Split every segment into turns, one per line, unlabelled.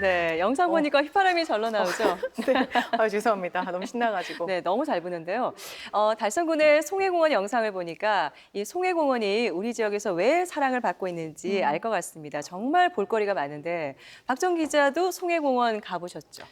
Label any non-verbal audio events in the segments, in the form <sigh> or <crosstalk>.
네, 영상 보니까 휘파람이 절로 나오죠. <laughs>
네. 아, 죄송합니다. 너무 신나가지고.
네, 너무 잘 부는데요. 어, 달성군의 송해공원 영상을 보니까 이 송해공원이 우리 지역에서 왜 사랑을 받고 있는지 알 것 같습니다. 정말 볼거리가 많은데 박정 기자도 송해공원 가보셨죠?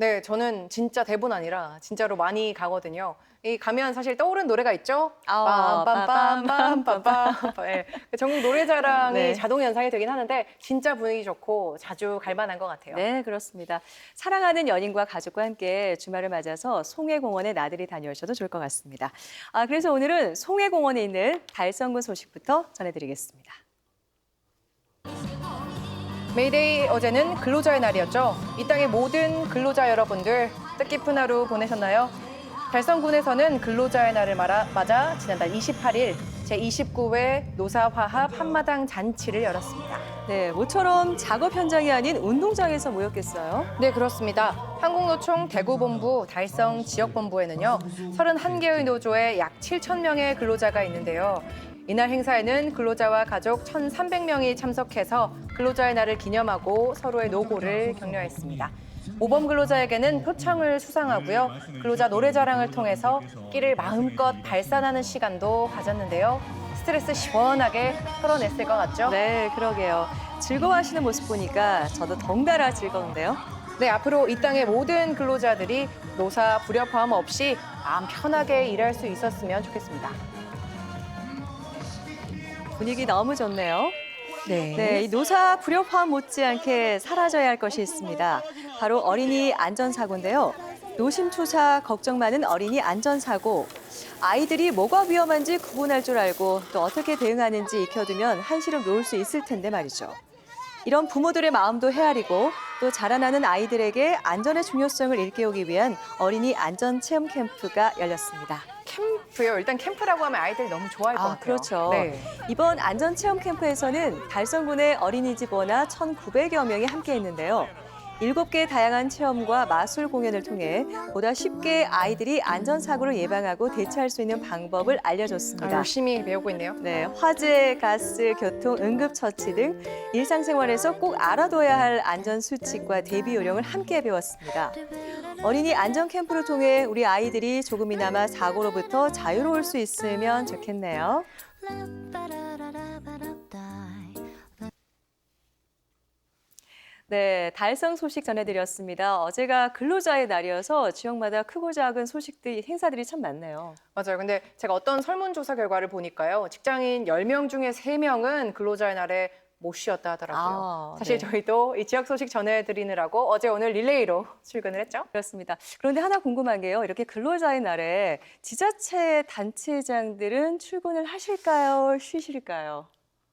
네, 저는 진짜 대본 아니라 진짜로 많이 가거든요. 이 가면 사실 떠오르는 노래가 있죠.
아,
빰빰빰빰빰빰. 네, 전국 노래자랑이
네.
자동 연상이 되긴 하는데 진짜 분위기 좋고 자주 갈 만한 것 같아요.
네, 그렇습니다. 사랑하는 연인과 가족과 함께 주말을 맞아서 송해공원에 나들이 다녀오셔도 좋을 것 같습니다. 아, 그래서 오늘은 송해공원에 있는 달성군 소식부터 전해드리겠습니다.
메이데이 어제는 근로자의 날이었죠. 이 땅의 모든 근로자 여러분들 뜻깊은 하루 보내셨나요? 달성군에서는 근로자의 날을 맞아 지난달 28일 제29회 노사화합 한마당 잔치를 열었습니다.
네, 모처럼 작업 현장이 아닌 운동장에서 모였겠어요.
네, 그렇습니다. 한국노총 대구본부 달성 지역본부에는요, 31개의 노조에 약 7천 명의 근로자가 있는데요. 이날 행사에는 근로자와 가족 1,300명이 참석해서 근로자의 날을 기념하고 서로의 노고를 격려했습니다. 모범 근로자에게는 표창을 수상하고요. 근로자 노래 자랑을 통해서 끼를 마음껏 발산하는 시간도 가졌는데요. 스트레스 시원하게 털어냈을 것 같죠?
네, 그러게요. 즐거워하시는 모습 보니까 저도 덩달아 즐거운데요.
네, 앞으로 이 땅의 모든 근로자들이 노사 불협화음 없이 마음 편하게 일할 수 있었으면 좋겠습니다.
분위기 너무 좋네요.
네.
네, 이 노사 불협화음 못지않게 사라져야 할 것이 있습니다. 바로 어린이 안전사고인데요. 노심초사 걱정 많은 어린이 안전사고. 아이들이 뭐가 위험한지 구분할 줄 알고 또 어떻게 대응하는지 익혀두면 한시름 놓을 수 있을 텐데 말이죠. 이런 부모들의 마음도 헤아리고 또 자라나는 아이들에게 안전의 중요성을 일깨우기 위한 어린이 안전 체험 캠프가 열렸습니다.
캠프요. 일단 캠프라고 하면 아이들이 너무 좋아할 것
아,
같아요.
그렇죠.
네.
이번 안전체험 캠프에서는 달성군의 어린이집 원아 1,900여 명이 함께 했는데요. 일곱 개 다양한 체험과 마술 공연을 통해 보다 쉽게 아이들이 안전사고를 예방하고 대처할 수 있는 방법을
아,
알려줬습니다.
열심히 배우고 있네요.
네, 화재, 가스, 교통, 응급처치 등 일상생활에서 꼭 알아둬야 할 안전수칙과 대비 요령을 함께 배웠습니다. 어린이 안전 캠프를 통해 우리 아이들이 조금이나마 사고로부터 자유로울 수 있으면 좋겠네요. 네, 달성 소식 전해드렸습니다. 어제가 근로자의 날이어서 지역마다 크고 작은 소식들이 행사들이 참 많네요.
맞아요. 근데 제가 어떤 설문조사 결과를 보니까요. 직장인 10명 중에 3명은 근로자의 날에 못 쉬었다 하더라고요.
아,
사실
네.
저희도 이 지역 소식 전해드리느라고 어제 오늘 릴레이로 출근을 했죠.
그렇습니다. 그런데 하나 궁금한 게요. 이렇게 근로자의 날에 지자체 단체장들은 출근을 하실까요? 쉬실까요?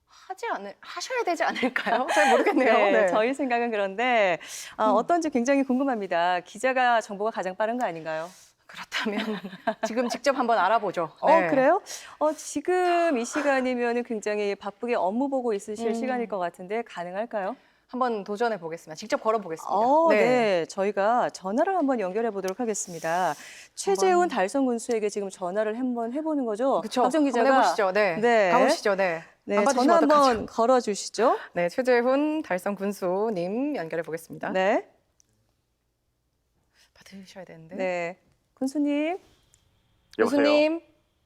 하지 않을, 하셔야 되지 않을까요? <laughs> 잘 모르겠네요. 네.
저희 생각은 그런데 아, 어떤지 굉장히 궁금합니다. 기자가 정보가 가장 빠른 거 아닌가요?
그렇다면 <laughs> 지금 직접 한번 알아보죠.
어,
네.
그래요? 어, 지금 이 시간이면 굉장히 바쁘게 업무 보고 있으실
음.
시간일 것 같은데 가능할까요?
한번 도전해 보겠습니다. 직접 걸어 보겠습니다.
어, 네. 저희가 전화를 한번 연결해 보도록 하겠습니다. 최재훈 달성 군수에게 지금 전화를 한번 해보는 거죠?
그렇죠.
박정 기자가
한번 해보시죠. 네.
네.
가보시죠. 네.
네,
안 받으시면
전화 한번
어떡하죠?
걸어 주시죠.
네, 최재훈 달성 군수님 연결해 보겠습니다.
네.
받으셔야 되는데.
네. 군수님.
여보세요.
군수님.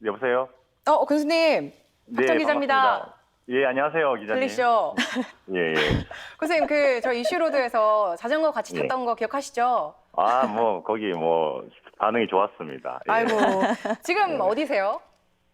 여보세요.
어, 군수님. 박정
네,
기자입니다.
반갑습니다. 예, 안녕하세요, 기자님.
들리시죠? <laughs>
예, 예. <laughs>
군수님, 그 저 이슈로드에서 자전거 같이
예.
탔던 거 기억하시죠?
아, 뭐 거기 뭐 반응이 좋았습니다. 예.
아이고. <laughs> 지금 어디세요?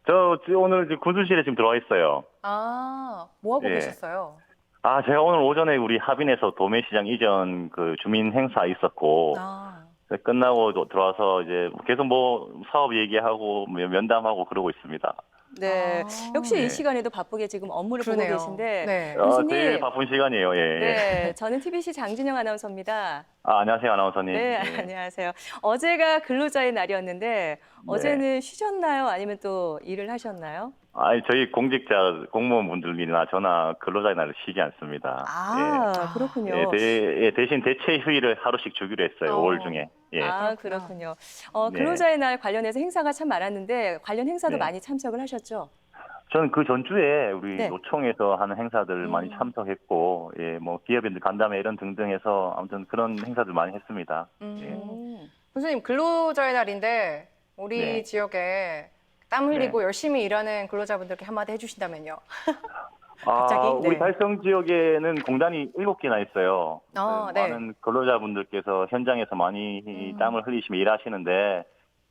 저 오늘 지금 군수실에 지금 들어와 있어요.
아, 뭐 하고
예.
계셨어요?
아, 제가 오늘 오전에 우리 합인에서 도매시장 이전 그 주민 행사 있었고
아.
끝나고 도- 들어와서 이제 계속 뭐 사업 얘기하고 뭐 면담하고 그러고 있습니다.
네.
아.
역시
네.
이 시간에도 바쁘게 지금 업무를
그러네요.
보고 계신데
네.
어,
교수님.
제일 바쁜 시간이에요. 예.
네, 저는 TBC 장진영 아나운서입니다.
아, 안녕하세요, 아나운서님.
네,
예.
안녕하세요. 어제가 근로자의 날이었는데 어제는 쉬셨나요? 아니면 또 일을 하셨나요?
아니, 저희 공직자 공무원분들이나 저나 근로자의 날을 쉬지 않습니다.
아, 그렇군요.
예, 대, 예, 대신 대체 휴일을 하루씩 주기로 했어요.
어.
5월 중에. 예.
아. 그렇군요. 어,
네.
근로자의 날 관련해서 행사가 참 많았는데 관련 행사도
네.
많이 참석을 하셨죠?
저는 그 전주에 우리
네.
노총에서 하는 행사들
음.
많이 참석했고, 예, 뭐 기업인들 간담회 이런 등등해서 아무튼 그런 행사들 많이 했습니다.
음.
예.
음.
교수님, 근로자의 날인데 우리
네.
지역에 땀 흘리고 열심히 일하는 근로자분들께 한마디 해주신다면요. <laughs> 갑자기?
아, 우리
네.
달성 지역에는 공단이 7개나 있어요.
아,
그
네.
많은 근로자분들께서 현장에서 많이
음.
땀을 흘리시며 일하시는데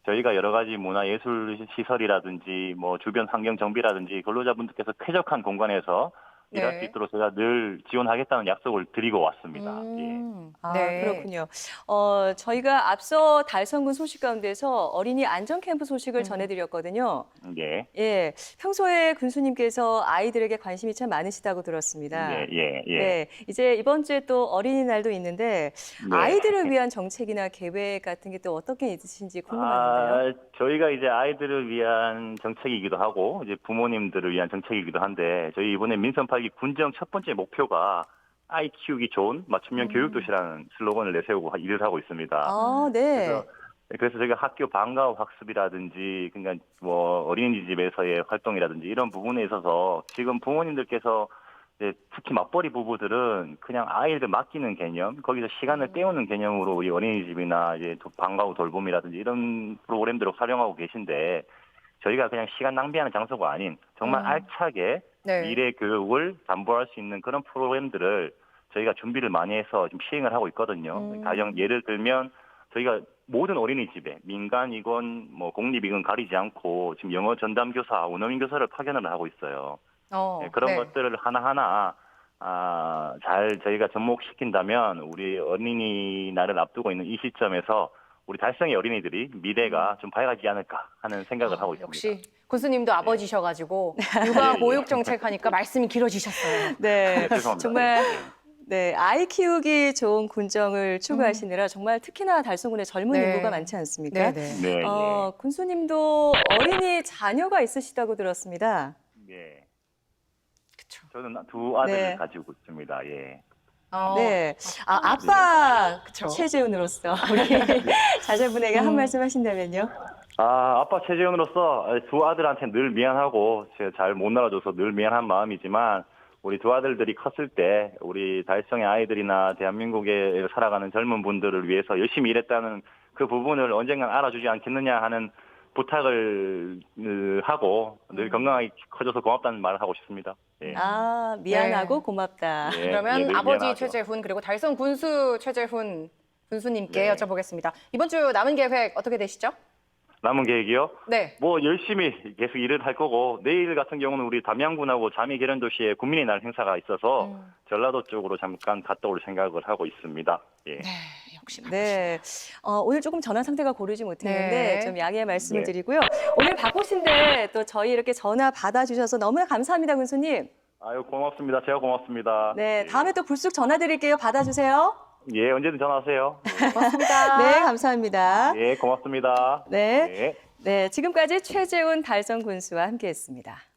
저희가 여러 가지 문화 예술 시설이라든지 뭐 주변 환경 정비라든지 근로자분들께서 쾌적한 공간에서 일할
네.
수 있도록 제가 늘 지원하겠다는 약속을 드리고 왔습니다. 예.
음.
아,
네.
그렇군요. 어, 저희가 앞서 달성군 소식 가운데서 어린이 안전 캠프 소식을
음.
전해드렸거든요.
예.
예, 평소에 군수님께서 아이들에게 관심이 참 많으시다고 들었습니다.
예, 예, 예.
네, 이제 이번 주에 또 어린이날도 있는데
네.
아이들을 위한 정책이나 계획 같은 게 또 어떻게 있으신지 궁금한데요.
아, 저희가 이제 아이들을 위한 정책이기도 하고 이제 부모님들을 위한 정책이기도 한데 저희 이번에 민선 8기 군정 첫 번째 목표가 아이 키우기 좋은 맞춤형
음.
교육 도시라는 슬로건을 내세우고 하- 일을 하고 있습니다.
아, 네.
그래서 그래서 저희가 학교 방과 후 학습이라든지 그러니까 뭐 어린이집에서의 활동이라든지 이런 부분에 있어서 지금 부모님들께서 특히 맞벌이 부부들은 그냥 아이를 맡기는 개념, 거기서 시간을 때우는 개념으로 우리 어린이집이나 이제 도- 방과 후 돌봄이라든지 이런 프로그램들을 활용하고 계신데 저희가 그냥 시간 낭비하는 장소가 아닌 정말
음.
알차게
네.
미래 교육을 담보할 수 있는 그런 프로그램들을 저희가 준비를 많이 해서 지금 시행을 하고 있거든요.
음.
가령 예를 들면 저희가 모든 어린이집에 민간이건 뭐 공립이건 가리지 않고 지금 영어 전담 교사, 원어민 교사를 파견을 하고 있어요.
어,
네, 그런
네.
것들을 하나하나 아, 잘 저희가 접목시킨다면 우리 어린이날을 앞두고 있는 이 시점에서 우리 달성의 어린이들이 미래가 좀 밝아지지 않을까 하는 생각을 하고 있습니다.
음. 역시 군수님도 아버지셔가지고 <laughs> 육아
예, 예.
보육 정책 하니까 말씀이 길어지셨어요. <laughs>
네.
네, 죄송합니다.
정말 네, 아이 키우기 좋은 군정을 추구하시느라 정말 특히나 달성군에 젊은
네.
인구가 많지 않습니까?
네.
네,
어, 군수님도 어린이 자녀가 있으시다고 들었습니다.
예. 저는 두 아들을
네.
가지고 있습니다. 예.
어,
네. 아, 아빠
그쵸.
최재훈으로서 <laughs> 우리 자제분에게 한
음.
말씀 하신다면요.
아, 아빠 최재훈으로서 두 아들한테 늘 미안하고 제가 잘못 놀아줘서 늘 미안한 마음이지만 우리 두 아들들이 컸을 때 우리 달성의 아이들이나 대한민국에 살아가는 젊은 분들을 위해서 열심히 일했다는 그 부분을 언젠간 알아주지 않겠느냐 하는 부탁을 으, 하고 늘
음.
건강하게 커져서 고맙다는 말을 하고 싶습니다. 예.
아, 미안하고
네.
고맙다.
예,
그러면
예, 늘
아버지
미안하죠.
최재훈 그리고 달성 군수 최재훈 군수님께
네.
여쭤보겠습니다. 이번 주 남은 계획 어떻게 되시죠?
남은 계획이요?
네.
뭐 열심히 계속 일을 할 거고 내일 같은 경우는 우리 담양군하고 자미 계련 도시에 국민의 날 행사가 있어서
음.
전라도 쪽으로 잠깐 갔다 올 생각을 하고 있습니다. 예.
네, 역시
네. 어, 오늘 조금 전화 상태가 고르지 못했는데
네.
좀 양해의 말씀을
네.
드리고요. 오늘 바쁘신데 또 저희 이렇게 전화 받아주셔서 너무나 감사합니다, 군수님.
아유 고맙습니다. 제가 고맙습니다.
네, 다음에 또 불쑥 전화 드릴게요. 받아주세요.
예 언제든 전화하세요.
고맙습니다. <laughs>
네, 감사합니다.
예 고맙습니다.
네.
네.
네, 지금까지 최재훈 달성 군수와 함께했습니다.